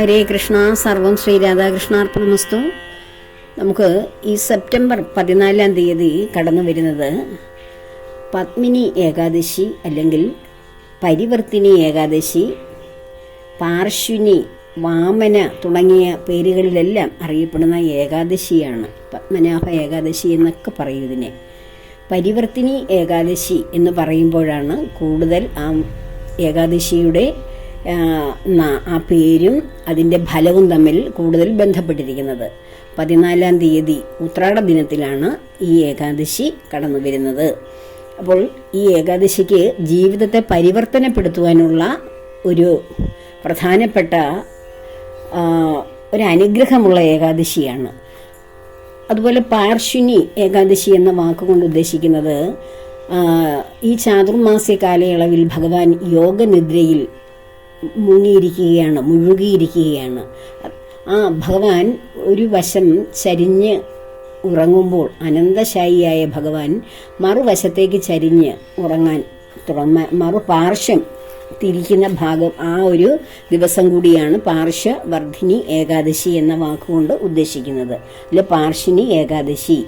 ഹരേ കൃഷ്ണ സർവം ശ്രീ രാധാകൃഷ്ണാർപ്പണമസ്തു. നമുക്ക് ഈ സെപ്റ്റംബർ പതിനാലാം തീയതി കടന്നു വരുന്നത് പത്മിനി ഏകാദശി അല്ലെങ്കിൽ പരിവർത്തിനി ഏകാദശി പാർശ്വിനി വാമന തുടങ്ങിയ പേരുകളിലെല്ലാം അറിയപ്പെടുന്ന ഏകാദശിയാണ്. പത്മനാഭ ഏകാദശി എന്നൊക്കെ പറയും ഇതിനെ. പരിവർത്തിനി ഏകാദശി എന്ന് പറയുമ്പോഴാണ് കൂടുതൽ ആ ഏകാദശിയുടെ ആ, പേരും അതിന്റെ ഫലവും തമ്മിൽ കൂടുതൽ ബന്ധപ്പെട്ടിരിക്കുന്നത്. പതിനാലാം തീയതി ഉത്രാട ദിനത്തിലാണ് ഈ ഏകാദശി കടന്നു വരുന്നത്. അപ്പോൾ ഈ ഏകാദശിക്ക് ജീവിതത്തെ പരിവർത്തനപ്പെടുത്തുവാനുള്ള ഒരു പ്രധാനപ്പെട്ട ഒരു അനുഗ്രഹമുള്ള ഏകാദശിയാണ്. അതുപോലെ പാർശ്വിനി ഏകാദശി എന്ന വാക്കുകൊണ്ട് ഉദ്ദേശിക്കുന്നത് ഈ ചാതുർമാസ്യ കാലയളവിൽ ഭഗവാൻ യോഗനിദ്രയിൽ മുങ്ങിയിരിക്കുകയാണ് മുഴുകിയിരിക്കുകയാണ്. ആ ഭഗവാൻ ഒരു വശം ചരിഞ്ഞ് ഉറങ്ങുമ്പോൾ അനന്തശായിയായ ഭഗവാൻ മറുവശത്തേക്ക് ചരിഞ്ഞ് ഉറങ്ങാൻ തുടങ്ങ. മറുപാർശ്വം തിരിക്കുന്ന ഭാഗം ആ ഒരു ദിവസം കൂടിയാണ് പാർശ്വവർദ്ധിനി ഏകാദശി എന്ന വാക്കുകൊണ്ട് ഉദ്ദേശിക്കുന്നത്. അല്ലെ പാർശ്വിനി ഏകാദശി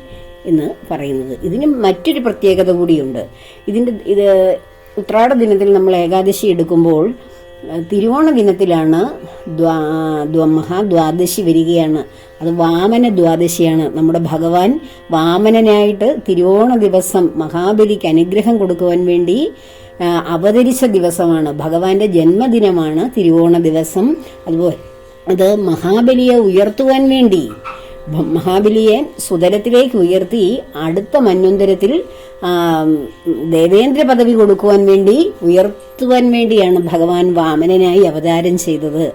എന്ന് പറയുന്നത്. ഇതിന് മറ്റൊരു പ്രത്യേകത കൂടിയുണ്ട്. ഇതിന്റെ ഇത് ഉത്രാട ദിനത്തിൽ നമ്മൾ ഏകാദശി എടുക്കുമ്പോൾ തിരുവോണ ദിനത്തിലാണ് ദ്വാ ദ്വാദശി മഹാദ്വാദശി വരികയാണ്. അത് വാമന ദ്വാദശിയാണ്. നമ്മുടെ ഭഗവാൻ വാമനനായിട്ട് തിരുവോണ ദിവസം മഹാബലിക്ക് അനുഗ്രഹം കൊടുക്കുവാൻ വേണ്ടി അവതരിച്ച ദിവസമാണ്. ഭഗവാന്റെ ജന്മദിനമാണ് തിരുവോണ ദിവസം. അതുപോലെ അത് മഹാബലിയെ ഉയർത്തുവാൻ വേണ്ടി മഹാബലിയെ സുതലത്തിലേക്ക് ഉയർത്തി അടുത്ത മന്വന്തരത്തിൽ ദേവേന്ദ്ര പദവി കൊടുക്കുവാൻ വേണ്ടി ഉയർത്തുവാൻ വേണ്ടിയാണ് ഭഗവാൻ വാമനനായി അവതാരം ചെയ്തത്.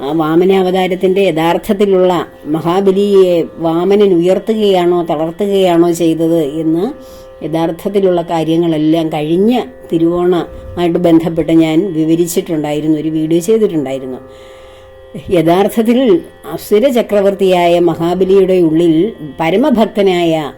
ആ വാമന അവതാരത്തിന്റെ യഥാർത്ഥത്തിലുള്ള മഹാബലിയെ വാമനൻ ഉയർത്തുകയാണോ തളർത്തുകയാണോ ചെയ്തത് എന്ന് യഥാർത്ഥത്തിലുള്ള കാര്യങ്ങളെല്ലാം കഴിഞ്ഞ തിരുവോണമായിട്ട് ബന്ധപ്പെട്ട് ഞാൻ വിവരിച്ചിട്ടുണ്ടായിരുന്നു ഒരു വീഡിയോ ചെയ്തിട്ടുണ്ടായിരുന്നു. യഥാർത്ഥത്തിൽ അസുര ചക്രവർത്തിയായ മഹാബലിയുടെ ഉള്ളിൽ പരമഭക്തനായ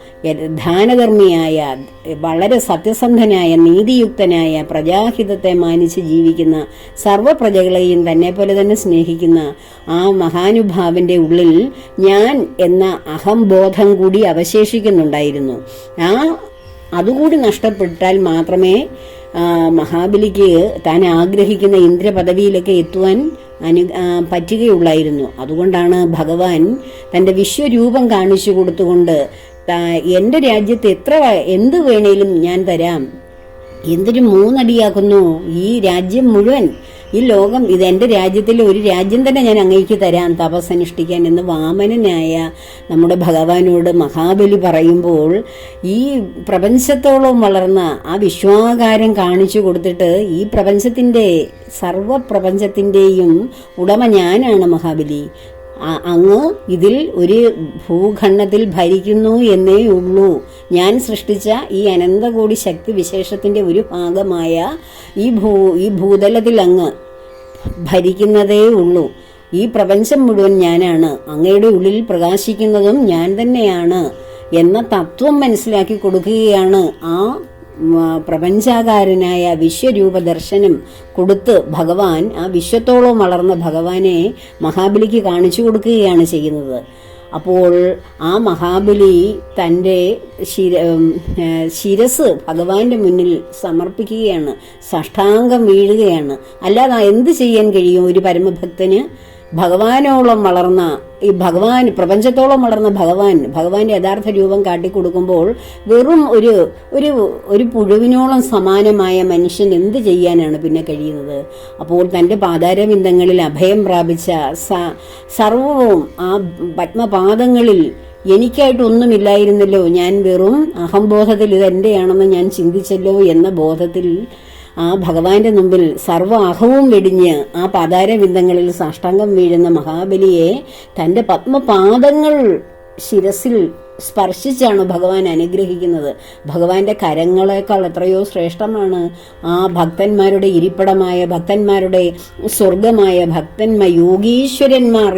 ദാനധർമ്മിയായ വളരെ സത്യസന്ധനായ നീതിയുക്തനായ പ്രജാഹിതത്തെ മാനിച്ച് ജീവിക്കുന്ന സർവ പ്രജകളെയും തന്നെ പോലെ തന്നെ സ്നേഹിക്കുന്ന ആ മഹാനുഭാവന്റെ ഉള്ളിൽ ഞാൻ എന്ന അഹംബോധം കൂടി അവശേഷിക്കുന്നുണ്ടായിരുന്നു. ആ അതുകൂടി നഷ്ടപ്പെട്ടാൽ മാത്രമേ മഹാബലിക്ക് താൻ ആഗ്രഹിക്കുന്ന ഇന്ദ്രപദവിയിലൊക്കെ എത്തുവാൻ അനു പറ്റുകയുള്ളായിരുന്നു. അതുകൊണ്ടാണ് ഭഗവാൻ തന്റെ വിശ്വരൂപം കാണിച്ചു കൊടുത്തുകൊണ്ട് എന്റെ രാജ്യത്ത് എത്ര എന്ത് വേണേലും ഞാൻ തരാം. എന്തിനും മൂന്നടിയാക്കുന്നു ഈ രാജ്യം മുഴുവൻ. ഈ ലോകം ഇത് എന്റെ രാജ്യത്തിലെ ഒരു രാജ്യം തന്നെ ഞാൻ അങ്ങേക്ക് തരാം. തപസ്സനുഷ്ഠിക്കാൻ എന്ന് വാമനനായ നമ്മുടെ ഭഗവാനോട് മഹാബലി പറയുമ്പോൾ ഈ പ്രപഞ്ചത്തോളം വളർന്ന ആ വിശ്വാകാരം കാണിച്ചു കൊടുത്തിട്ട് ഈ പ്രപഞ്ചത്തിന്റെ സർവ പ്രപഞ്ചത്തിന്റെയും ഉടമ ഞാനാണ് മഹാബലി. അങ്ങ് ഇതിൽ ഒരു ഭൂഖണ്ഡത്തിൽ ഭരിക്കുന്നു എന്നേ ഉള്ളൂ. ഞാൻ സൃഷ്ടിച്ച ഈ അനന്തകോടി ശക്തി വിശേഷത്തിന്റെ ഒരു ഭാഗമായ ഈ ഭൂ ഈ ഭൂതലത്തിൽ അങ്ങ് ഭരിക്കുന്നതേ ഉള്ളൂ. ഈ പ്രപഞ്ചം മുഴുവൻ ഞാനാണ്. അങ്ങയുടെ ഉള്ളിൽ പ്രകാശിക്കുന്നതും ഞാൻ തന്നെയാണ് എന്ന തത്വം മനസ്സിലാക്കി കൊടുക്കുകയാണ് ആ, പ്രപഞ്ചാകാരനായ വിശ്വരൂപ ദർശനം കൊടുത്ത് ഭഗവാൻ ആ വിശ്വത്തോളം വളർന്ന ഭഗവാനെ മഹാബലിക്ക് കാണിച്ചു കൊടുക്കുകയാണ് ചെയ്യുന്നത്. അപ്പോൾ ആ മഹാബലി തന്റെ ശിര ശിരസ് ഭഗവാന്റെ മുന്നിൽ സമർപ്പിക്കുകയാണ് സഷ്ടാംഗം വീഴുകയാണ്. അല്ലാതെ എന്ത് ചെയ്യാൻ കഴിയും ഒരു പരമഭക്തന്? ഭഗവാനോളം വളർന്ന ഈ ഭഗവാൻ പ്രപഞ്ചത്തോളം വളർന്ന ഭഗവാൻ ഭഗവാന്റെ യഥാർത്ഥ രൂപം കാട്ടിക്കൊടുക്കുമ്പോൾ വെറും ഒരു ഒരു ഒരു പുഴുവിനോളം സമാനമായ മനുഷ്യൻ എന്ത് ചെയ്യാനാണ് പിന്നെ കഴിയുന്നത്? അപ്പോൾ തന്റെ പാതാരബിന്ദങ്ങളിൽ അഭയം പ്രാപിച്ച സ- സർവവും ആ പത്മപാദങ്ങളിൽ എനിക്കായിട്ടൊന്നുമില്ലായിരുന്നല്ലോ. ഞാൻ വെറും അഹംബോധത്തിൽ ഇത് എന്റെയാണെന്ന് ഞാൻ ചിന്തിച്ചല്ലോ എന്ന ബോധത്തിൽ ആ ഭഗവാന്റെ മുമ്പിൽ സർവ അഹവും വെടിഞ്ഞ് ആ പാതാരബിന്ദങ്ങളിൽ സാഷ്ടാംഗം വീഴുന്ന മഹാബലിയെ തന്റെ പത്മപാദങ്ങൾ ശിരസിൽ സ്പർശിച്ചാണ് ഭഗവാൻ അനുഗ്രഹിക്കുന്നത്. ഭഗവാന്റെ കരങ്ങളെക്കാൾ എത്രയോ ശ്രേഷ്ഠമാണ് ആ ഭക്തന്മാരുടെ ഇരിപ്പിടമായ ഭക്തന്മാരുടെ സ്വർഗമായ ഭക്തന്മാർ യോഗീശ്വരന്മാർ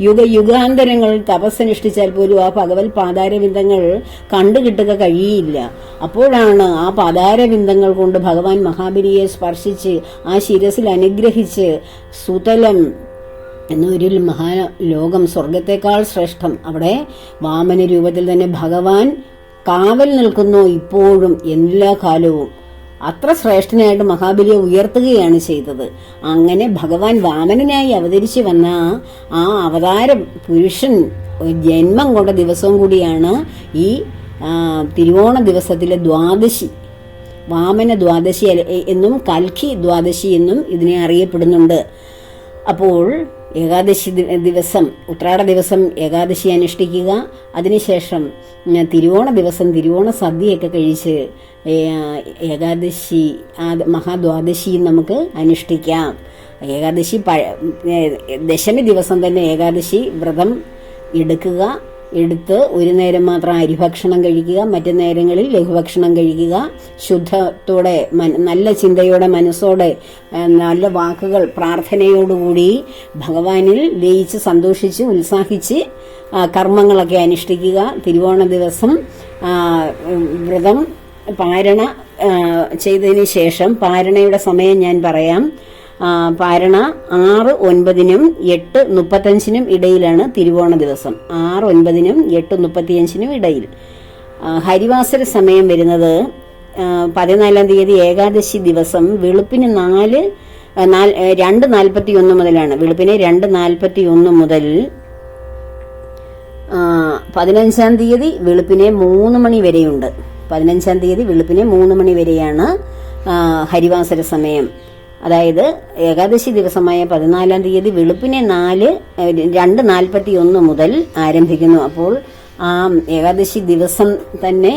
യുഗ യുഗാന്തരങ്ങൾ തപസ്സനുഷ്ഠിച്ചാൽ പോലും ആ ഭഗവത് പാതാരബിന്ദങ്ങൾ കണ്ടുകിട്ടുക കഴിയില്ല. അപ്പോഴാണ് ആ പാതാരബിന്ദങ്ങൾ കൊണ്ട് ഭഗവാൻ മഹാബലിയെ സ്പർശിച്ച് ആ ശിരസിൽ അനുഗ്രഹിച്ച് സുതലം എന്നൊരു മഹാ ലോകം സ്വർഗത്തെക്കാൾ ശ്രേഷ്ഠം. അവിടെ വാമന രൂപത്തിൽ തന്നെ ഭഗവാൻ കാവൽ നിൽക്കുന്നു ഇപ്പോഴും എല്ലാ കാലവും. അത്ര ശ്രേഷ്ഠനായിട്ട് മഹാബലിയെ ഉയർത്തുകയാണ് ചെയ്തത്. അങ്ങനെ ഭഗവാൻ വാമനനായി അവതരിച്ചു വന്ന ആ അവതാര പുരുഷൻ ജന്മം കൊണ്ട ദിവസവും കൂടിയാണ് ഈ തിരുവോണ ദിവസത്തിലെ ദ്വാദശി. വാമന ദ്വാദശി എന്നും കൽക്കി ദ്വാദശി എന്നും ഇതിനെ അറിയപ്പെടുന്നുണ്ട്. അപ്പോൾ ഏകാദശി ദിവസം ഉത്രാട ദിവസം ഏകാദശി അനുഷ്ഠിക്കുക. അതിനുശേഷം തിരുവോണ ദിവസം തിരുവോണ സദ്യയൊക്കെ കഴിച്ച് ഏകാദശി മഹാദ്വാദശി നമുക്ക് അനുഷ്ഠിക്കാം. ഏകാദശി പഴ ദശമി ദിവസം തന്നെ ഏകാദശി വ്രതം എടുക്കുക. എടുത്ത് ഒരു നേരം മാത്രം അരിഭക്ഷണം കഴിക്കുക മറ്റു നേരങ്ങളിൽ ലഘുഭക്ഷണം കഴിക്കുക. ശുദ്ധത്തോടെ നല്ല ചിന്തയോടെ മനസ്സോടെ നല്ല വാക്കുകൾ പ്രാർത്ഥനയോടുകൂടി ഭഗവാനിൽ ലയിച്ച് സന്തോഷിച്ച് ഉത്സാഹിച്ച് കർമ്മങ്ങളൊക്കെ അനുഷ്ഠിക്കുക. തിരുവോണ ദിവസം വ്രതം പാരണ ചെയ്തതിന് ശേഷം പാരണയുടെ സമയം ഞാൻ പറയാം. പാരണ ആറ് ഒൻപതിനും എട്ട് മുപ്പത്തഞ്ചിനും ഇടയിലാണ് തിരുവോണ ദിവസം. ആറ് ഒൻപതിനും എട്ട് മുപ്പത്തിയഞ്ചിനും ഇടയിൽ. ഹരിവാസര സമയം വരുന്നത് പതിനാലാം തീയതി ഏകാദശി ദിവസം വെളുപ്പിന് നാല് രണ്ട് നാൽപ്പത്തി ഒന്ന് മുതലാണ്. വെളുപ്പിന് രണ്ട് നാൽപ്പത്തി ഒന്ന് മുതൽ പതിനഞ്ചാം തീയതി വെളുപ്പിനെ മൂന്ന് മണി വരെയുണ്ട്. പതിനഞ്ചാം തീയതി വെളുപ്പിനെ മൂന്ന് മണി വരെയാണ് ഹരിവാസര സമയം. അതായത് ഏകാദശി ദിവസമായ പതിനാലാം തീയതി വെളുപ്പിനെ നാല് രണ്ട് നാൽപ്പത്തി ഒന്ന് മുതൽ ആരംഭിക്കുന്നു. അപ്പോൾ ആ ഏകാദശി ദിവസം തന്നെ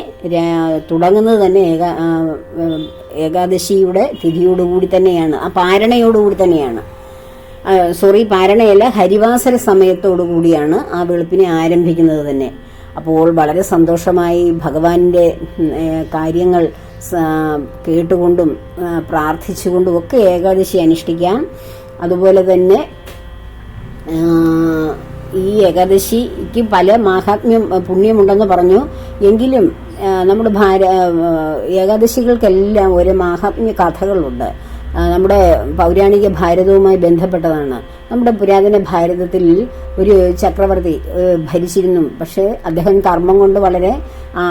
തുടങ്ങുന്നത് തന്നെ ഏകാ ഏകാദശിയുടെ തിഥിയോടുകൂടി തന്നെയാണ്. ആ പാരണയോടുകൂടി തന്നെയാണ്. സോറി പാരണയല്ല ഹരിവാസര സമയത്തോടു കൂടിയാണ് ആ വെളുപ്പിനെ ആരംഭിക്കുന്നത് തന്നെ. അപ്പോൾ വളരെ സന്തോഷമായി ഭഗവാന്റെ കാര്യങ്ങൾ കേട്ടുകൊണ്ടും പ്രാർത്ഥിച്ചുകൊണ്ടും ഒക്കെ ഏകാദശി അനുഷ്ഠിക്കാം. അതുപോലെ തന്നെ ഈ ഏകാദശിക്ക് പല മാഹാത്മ്യം പുണ്യമുണ്ടെന്ന് പറഞ്ഞു. എങ്കിലും നമ്മുടെ ഭാര ഏകാദശികൾക്കെല്ലാം ഒരു മാഹാത്മ്യ കഥകളുണ്ട്. നമ്മുടെ പൗരാണിക ഭാരതവുമായി ബന്ധപ്പെട്ടതാണ്. നമ്മുടെ പുരാതന ഭാരതത്തിൽ ഒരു ചക്രവർത്തി ഭരിച്ചിരുന്നു. പക്ഷേ അദ്ദേഹം കർമ്മം കൊണ്ട് വളരെ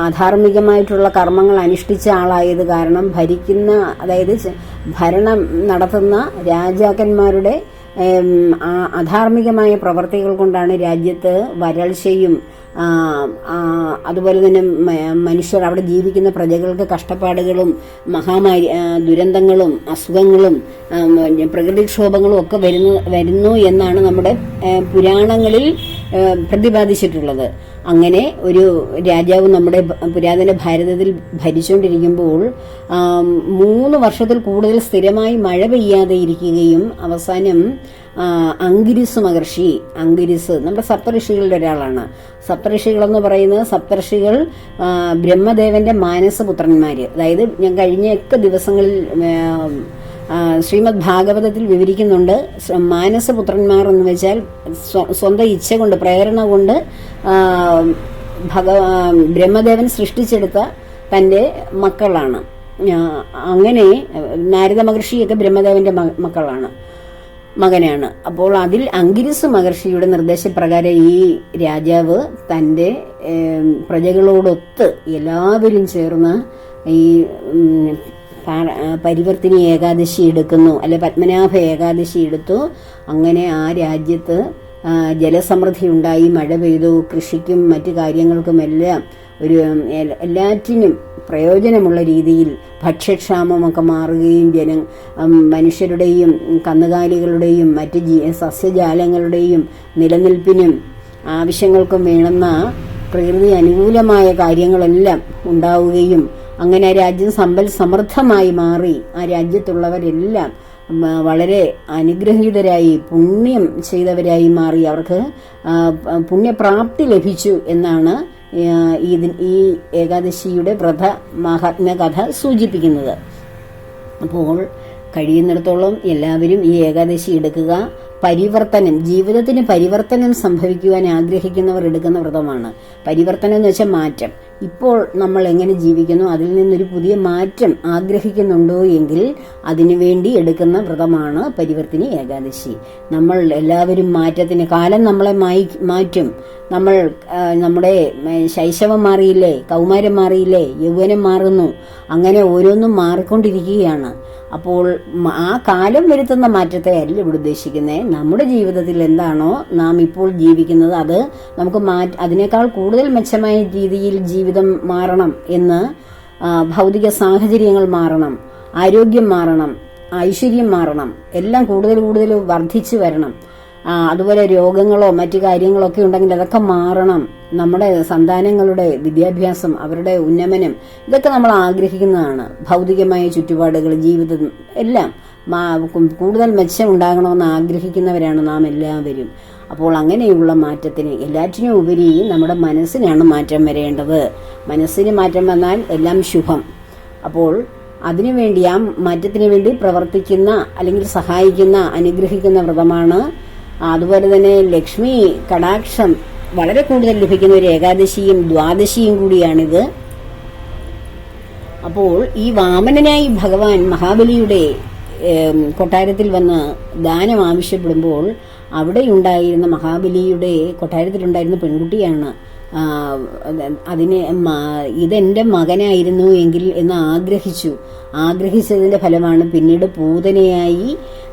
അധാർമികമായിട്ടുള്ള കർമ്മങ്ങൾ അനുഷ്ഠിച്ച ആളായത് കാരണം ഭരിക്കുന്ന അതായത് ഭരണം നടത്തുന്ന രാജാക്കന്മാരുടെ അധാർമികമായ പ്രവർത്തികൾ കൊണ്ടാണ് രാജ്യത്ത് വരൾച്ചയും അതുപോലെ തന്നെ മനുഷ്യർ അവിടെ ജീവിക്കുന്ന പ്രജകൾക്ക് കഷ്ടപ്പാടുകളും മഹാമാരി ദുരന്തങ്ങളും അസുഖങ്ങളും പ്രകൃതിക്ഷോഭങ്ങളും ഒക്കെ വരുന്നു വരുന്നു എന്നാണ് നമ്മുടെ പുരാണങ്ങളിൽ പ്രതിപാദിച്ചിട്ടുള്ളത്. അങ്ങനെ ഒരു രാജാവ് നമ്മുടെ പുരാതന ഭാരതത്തിൽ ഭരിച്ചുകൊണ്ടിരിക്കുമ്പോൾ മൂന്ന് വർഷത്തിൽ കൂടുതൽ സ്ഥിരമായി മഴ പെയ്യാതെ ഇരിക്കുകയും അവസാനം അങ്കിരിസ് മഹർഷി അങ്കിരിസ് നമ്മുടെ സപ്തഋഷികളുടെ ഒരാളാണ്. സപ്തഋഷികൾ എന്ന് പറയുന്നത് സപ്തഋഷികൾ ബ്രഹ്മദേവന്റെ മാനസപുത്രന്മാര്. അതായത് ഞാൻ കഴിഞ്ഞ ഒക്കെ ദിവസങ്ങളിൽ ശ്രീമദ് ഭാഗവതത്തിൽ വിവരിക്കുന്നുണ്ട് മാനസപുത്രന്മാർ എന്ന് വെച്ചാൽ സ്വന്തം ഇച്ഛ കൊണ്ട് പ്രേരണ കൊണ്ട് ഭഗവാ ബ്രഹ്മദേവൻ സൃഷ്ടിച്ചെടുത്ത തന്റെ മക്കളാണ്. അങ്ങനെ നാരദ മഹർഷിയൊക്കെ ബ്രഹ്മദേവന്റെ മക്കളാണ് മകനാണ്. അപ്പോൾ അതിൽ അങ്കിരിസ് മഹർഷിയുടെ നിർദ്ദേശപ്രകാരം ഈ രാജാവ് തന്റെ പ്രജകളോടൊത്ത് എല്ലാവരും ചേർന്ന് ഈ പരിവർത്തിനി ഏകാദശി എടുക്കുന്നു. അല്ലെ പത്മനാഭ ഏകാദശി എടുത്തു. അങ്ങനെ ആ രാജ്യത്ത് ജലസമൃദ്ധി ഉണ്ടായി. മഴ പെയ്തു. കൃഷിക്കും മറ്റു കാര്യങ്ങൾക്കുമെല്ലാം ഒരു എല്ലാറ്റിനും പ്രയോജനമുള്ള രീതിയിൽ ഭക്ഷ്യക്ഷാമമൊക്കെ മാറുകയും ജന മനുഷ്യരുടെയും കന്നുകാലികളുടെയും മറ്റ് ജീ സസ്യജാലങ്ങളുടെയും നിലനിൽപ്പിനും ആവശ്യങ്ങൾക്കും വേണമെന്ന പ്രകൃതി അനുകൂലമായ കാര്യങ്ങളെല്ലാം ഉണ്ടാവുകയും അങ്ങനെ ആ രാജ്യം സമ്പൽ സമൃദ്ധമായി മാറി. ആ രാജ്യത്തുള്ളവരെല്ലാം വളരെ അനുഗ്രഹീതരായി പുണ്യം ചെയ്തവരായി മാറി. അവർക്ക് പുണ്യപ്രാപ്തി ലഭിച്ചു എന്നാണ് ഈ ഏകാദശിയുടെ വ്രത മഹാത്മ്യകഥ സൂചിപ്പിക്കുന്നത്. അപ്പോൾ കഴിയുന്നിടത്തോളം എല്ലാവരും ഈ ഏകാദശി എടുക്കുക. പരിവർത്തനം ജീവിതത്തിന് പരിവർത്തനം സംഭവിക്കുവാൻ ആഗ്രഹിക്കുന്നവർ എടുക്കുന്ന വ്രതമാണ്. പരിവർത്തനം എന്ന് വെച്ചാൽ മാറ്റം. ഇപ്പോൾ നമ്മൾ എങ്ങനെ ജീവിക്കുന്നു? അതിൽ നിന്നൊരു പുതിയ മാറ്റം ആഗ്രഹിക്കുന്നുണ്ടോ എങ്കിൽ അതിനുവേണ്ടി എടുക്കുന്ന വ്രതമാണ് പരിവർത്തിനി ഏകാദശി. നമ്മൾ എല്ലാവരും മാറ്റത്തിന് കാലം നമ്മളെ മാറ്റും. നമ്മൾ നമ്മുടെ ശൈശവം മാറിയില്ലേ കൗമാരം മാറിയില്ലേ യൗവനം മാറുന്നു. അങ്ങനെ ഓരോന്നും മാറിക്കൊണ്ടിരിക്കുകയാണ്. അപ്പോൾ ആ കാലം വരുത്തുന്ന മാറ്റത്തെ അല്ല ഇവിടെ ഉദ്ദേശിക്കുന്നത് നമ്മുടെ ജീവിതത്തിൽ എന്താണോ നാം ഇപ്പോൾ ജീവിക്കുന്നത് അത് നമുക്ക് അതിനേക്കാൾ കൂടുതൽ മെച്ചമായ രീതിയിൽ ജീവിതം മാറണം എന്ന് ഭൗതിക സാഹചര്യങ്ങൾ മാറണം ആരോഗ്യം മാറണം ഐശ്വര്യം മാറണം എല്ലാം കൂടുതൽ കൂടുതൽ വർദ്ധിച്ചു വരണം. അതുപോലെ രോഗങ്ങളോ മറ്റു കാര്യങ്ങളോ ഒക്കെ ഉണ്ടെങ്കിൽ അതൊക്കെ മാറണം. നമ്മുടെ സന്താനങ്ങളുടെ വിദ്യാഭ്യാസം അവരുടെ ഉന്നമനം ഇതൊക്കെ നമ്മൾ ആഗ്രഹിക്കുന്നതാണ്. ഭൗതികമായ ചുറ്റുപാടുകൾ ജീവിതം എല്ലാം. കൂടുതൽ മെച്ചം ഉണ്ടാകണമെന്ന് ആഗ്രഹിക്കുന്നവരാണ് നാം എല്ലാവരും. അപ്പോൾ അങ്ങനെയുള്ള മാറ്റത്തിന് എല്ലാറ്റിനും ഉപരി നമ്മുടെ മനസ്സിനാണ് മാറ്റം വരേണ്ടത്. മനസ്സിന് മാറ്റം വന്നാൽ എല്ലാം ശുഭം. അപ്പോൾ അതിനുവേണ്ടി ആ മാറ്റത്തിന് വേണ്ടി പ്രവർത്തിക്കുന്ന അല്ലെങ്കിൽ സഹായിക്കുന്ന അനുഗ്രഹിക്കുന്ന വ്രതമാണ്. അതുപോലെ തന്നെ ലക്ഷ്മി കടാക്ഷം വളരെ കൂടുതൽ ലഭിക്കുന്ന ഒരു ഏകാദശിയും ദ്വാദശിയും കൂടിയാണിത്. അപ്പോൾ ഈ വാമനനായി ഭഗവാൻ മഹാബലിയുടെ കൊട്ടാരത്തിൽ വന്ന് ദാനം ആവശ്യപ്പെടുമ്പോൾ അവിടെയുണ്ടായിരുന്ന മഹാബലിയുടെ കൊട്ടാരത്തിലുണ്ടായിരുന്ന പെൺകുട്ടിയാണ് അതിനെ ഇതെന്റെ മകനായിരുന്നു എങ്കിൽ എന്ന് ആഗ്രഹിച്ചു. ആഗ്രഹിച്ചതിന്റെ ഫലമാണ് പിന്നീട് പൂതനയായി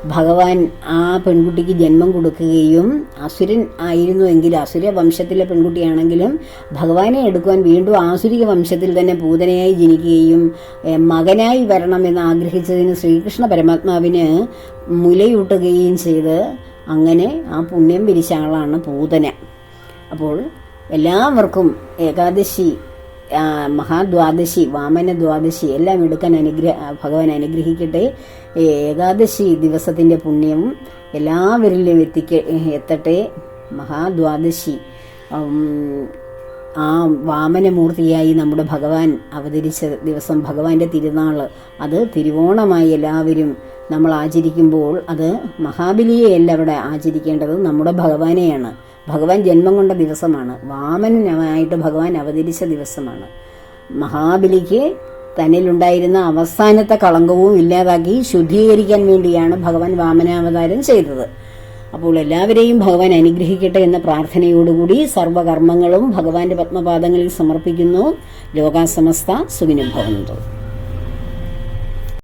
ഭഗവാൻ ആ പെൺകുട്ടിക്ക് ജന്മം കൊടുക്കുകയും അസുരൻ ആയിരുന്നു എങ്കിൽ അസുര വംശത്തിലെ പെൺകുട്ടിയാണെങ്കിലും ഭഗവാനെ എടുക്കുവാൻ വീണ്ടും ആസുരിക വംശത്തിൽ തന്നെ പൂതനയായി ജനിക്കുകയും മകനായി വരണമെന്ന് ആഗ്രഹിച്ചതിന് ശ്രീകൃഷ്ണ പരമാത്മാവിന് മുലയൂട്ടുകയും ചെയ്ത് അങ്ങനെ ആ പുണ്യം പിരിച്ച ആളാണ് പൂതന. അപ്പോൾ എല്ലാവർക്കും ഏകാദശി മഹാദ്വാദശി വാമന ദ്വാദശി എല്ലാം എടുക്കാൻ അനുഗ്രഹ ഭഗവാൻ അനുഗ്രഹിക്കട്ടെ. ഏകാദശി ദിവസത്തിന്റെ പുണ്യവും എല്ലാവരിലും എത്തിക്ക എത്തട്ടെ. മഹാദ്വാദശി ആ വാമനമൂർത്തിയായി നമ്മുടെ ഭഗവാൻ അവതരിച്ച ദിവസം ഭഗവാന്റെ തിരുനാൾ അത് തിരുവോണമായി എല്ലാവരും നമ്മൾ ആചരിക്കുമ്പോൾ അത് മഹാബലിയെയല്ല അവിടെ ആചരിക്കേണ്ടത് നമ്മുടെ ഭഗവാനെയാണ്. ഭഗവാൻ ജന്മം കൊണ്ട ദിവസമാണ്. വാമനനായിട്ട് ഭഗവാൻ അവതരിച്ച ദിവസമാണ്. മഹാബലിക്ക് തന്നിലുണ്ടായിരുന്ന അവസാനത്തെ കളങ്കവും ഇല്ലാതാക്കി ശുദ്ധീകരിക്കാൻ വേണ്ടിയാണ് ഭഗവാൻ വാമനാവതാരം ചെയ്തത്. അപ്പോൾ എല്ലാവരെയും ഭഗവാൻ അനുഗ്രഹിക്കട്ടെ എന്ന പ്രാർത്ഥനയോടുകൂടി സർവകർമ്മങ്ങളും ഭഗവാന്റെ പത്മപാദങ്ങളിൽ സമർപ്പിക്കുന്നു. ലോകാസമസ്ത സുവിനുഭവന്തോ